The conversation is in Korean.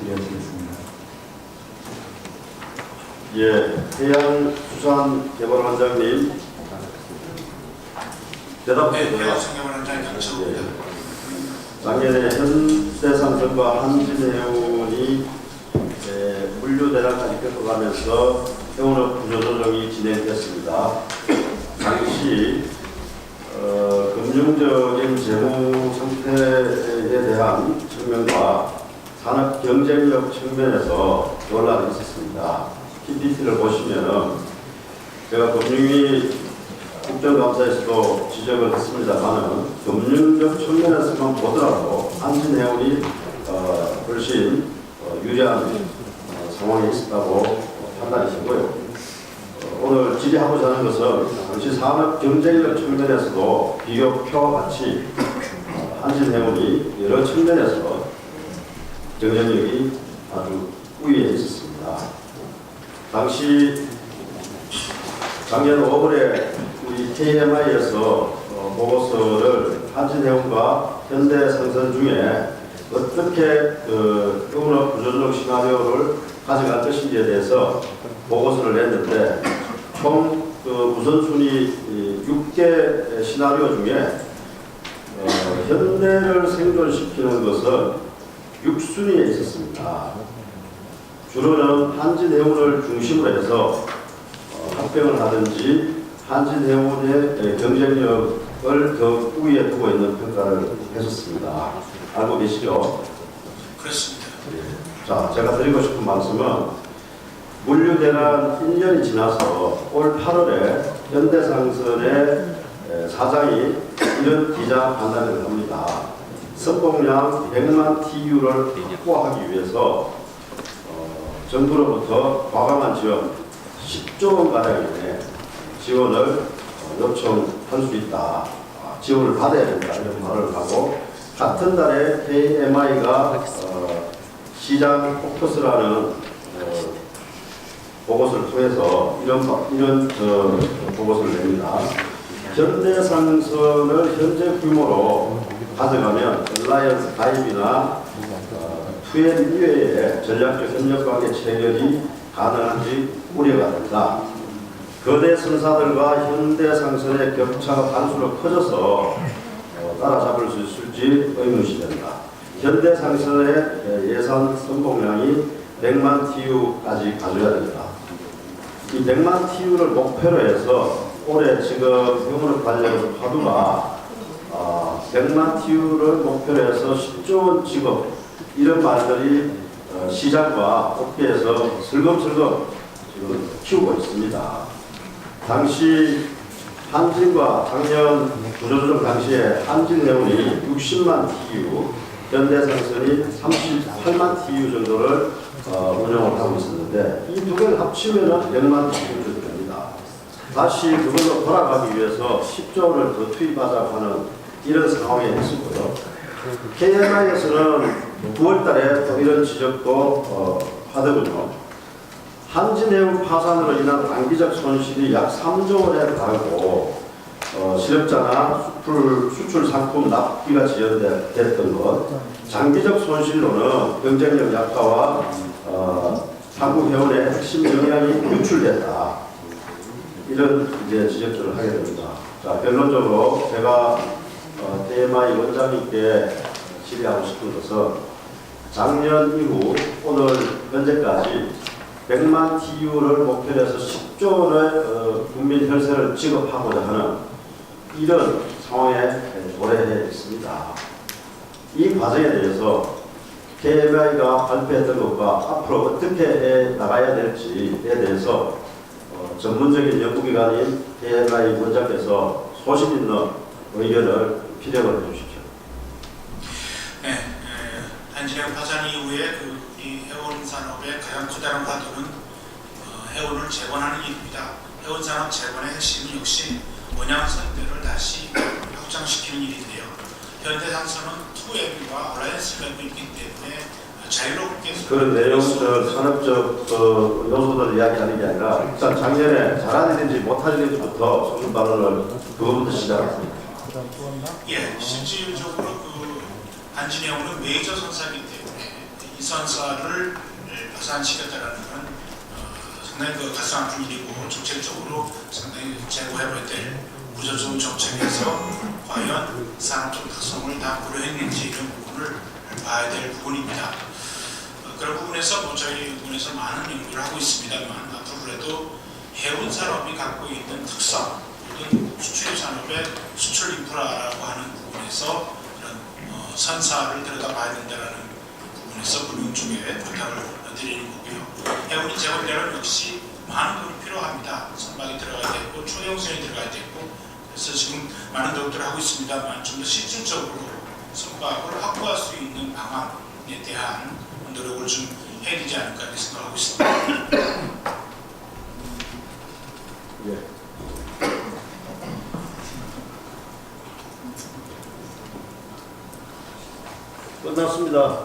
질의하시겠습니다. 예, 해양수산개발원장님 대답 네, 주세요. 대학생개발원장님 감사합니다. 작년에 현대산성과 한진해운이 에, 물류 대란까지 겪어가면서 해운업 구조조정이 진행됐습니다. 당시 어, 금융적인 재무 상태에 대한 측면과 산업 경쟁력 측면에서 논란이 있었습니다. PPT를 보시면은 제가 금융위 국정감사에서도 지적을 했습니다만은 금융적 측면에서만 보더라도 한진해운이 어, 훨씬 어, 유리한 어, 상황에 있었다고 어, 판단이시고요. 어, 오늘 질의하고자 하는 것은 당시 산업 경쟁력 측면에서도 비교표와 같이 어, 한진해운이 여러 측면에서 경쟁력이 아주 우위에 있었습니다. 당시 작년 5월에 우리 KMI에서 어, 보고서를 한진해운과 현대생선 중에 어떻게 그 해운업 구조조정 시나리오를 가져갈 것인지에 대해서 보고서를 냈는데 총 그 우선순위 6개 시나리오 중에 어, 현대를 생존시키는 것은 6순위에 있었습니다. 주로는 한진해운을 중심으로 해서 어, 합병을 하든지 한진해운의 경쟁력을 더 우위에 두고 있는 평가를 했었습니다. 알고 계시죠? 그렇습니다. 자, 제가 드리고 싶은 말씀은 물류 대란 1년이 지나서 올 8월에 현대상선의 에, 사장이 이런 기자 간담회를 합니다. 선봉량 100만 TU를 확보하기 위해서 어, 정부로부터 과감한 지원 10조 원 가량의 지원을 어, 요청할 수 있다. 아, 지원을 받아야 된다. 이런 말을 하고 같은 달에 KMI가 어, 시장 포커스라는 어, 보고서를 통해서 이런 바- 이런 어, 보고서를 냅니다. 현대상선을 현재 규모로 가져가면 엘라이언스 가입이나 어, 투엘 이외의 전략적 협력관계 체결이 가능한지 우려가 된다. 거대 선사들과 현대 상선의 격차가 단수로 커져서 어, 따라잡을 수 있을지 의문시 된다. 현대 상선의 예산 선봉량이 100만 TU까지 가져야 된다. 이 100만 TU를 목표로 해서 올해 지금 병원을 관련 화두가 아, 100만 TU를 목표로 해서 10조 원 지급 이런 말들이 어, 시장과 업계에서 슬금슬금 지금 키우고 있습니다. 당시 한진과 작년 구조조정 당시에 한진해운이 60만 TU, 현대상선이 38만 TU 정도를 어, 운영을 하고 있었는데 이 두 개를 합치면 100만 TU 정도 됩니다. 다시 그걸로 돌아가기 위해서 10조 원을 더 투입하자고 하는 이런 상황에 있었고요. KMI에서는 9월 달에 또 이런 지적도 어, 하더군요. 한진해운 파산으로 인한 단기적 손실이 약 3조 원에 달하고 어, 실업자나 수출, 수출 상품 납기가 지연됐던 것, 장기적 손실로는 경쟁력 약화와 어, 한국 해운의 핵심 역량이 유출됐다. 이런 이제 지적들을 하게 됩니다. 자, 결론적으로 제가 어, TMI 원장님께 질의하고 싶은 것은 작년 이후 오늘 현재까지 100만 TU를 목표로 해서 10조 원의 어, 국민 혈세를 지급하고자 하는 이런 상황에 도래해 있습니다. 이 과정에 대해서 KMI가 발표했던 것과 앞으로 어떻게 해 나가야 될지에 대해서 어, 전문적인 연구기관인 KMI 원장께서 소신 있는 의견을 피력을 해주십시오. 네, 에, 한진해운 파산 이후에 그 우리 해운 산업의 가장 커다란 화두는 어, 해운을 재건하는 일입니다. 해운 산업 재건의 핵심은 역시 원양 선대를 다시 확장시키는 일인데요. 현대상선은 투앱과 얼라이언스를 있기 때문에 자유롭게 그런 내용, 저 산업적 그 요소들을 이야기하는 게 아니라 일단 작년에 못한 일인지부터 소신 발언을 그거부터 시작합니다. 예, 실질적으로 그 한진해운은 메이저 선사이기 때문에 이 선사를 예, 파산시켰다라는 건 어, 상당히 그 가슴 아픈 일이고 정책적으로 상당히 제고해볼 때 구조조정 정책에서 과연 산업적 특성을 다 고려했는지 이런 부분을 봐야 될 부분입니다. 어, 그런 부분에서 뭐 저희 부분에서 많은 연구를 하고 있습니다만 앞으로라도 해운 산업이 갖고 있는 특성 혹은 수출 산업의 수출 인프라라고 하는 부분에서 그런 어, 선사를 들여다봐야 된다는 부분에서 금융 쪽에 부탁을 드리는 거고요. 해운이 제공되는 역시 많은 돈이 필요합니다. 선박이 들어가야 되고 초형선이 들어가야 되고 그래서 지금 많은 노력들을 하고 있습니다만 좀 더 실질적으로 선박을 확보할 수 있는 방안에 대한 노력을 좀 해야 되지 않을까 생각하고 있습니다. 끝났습니다.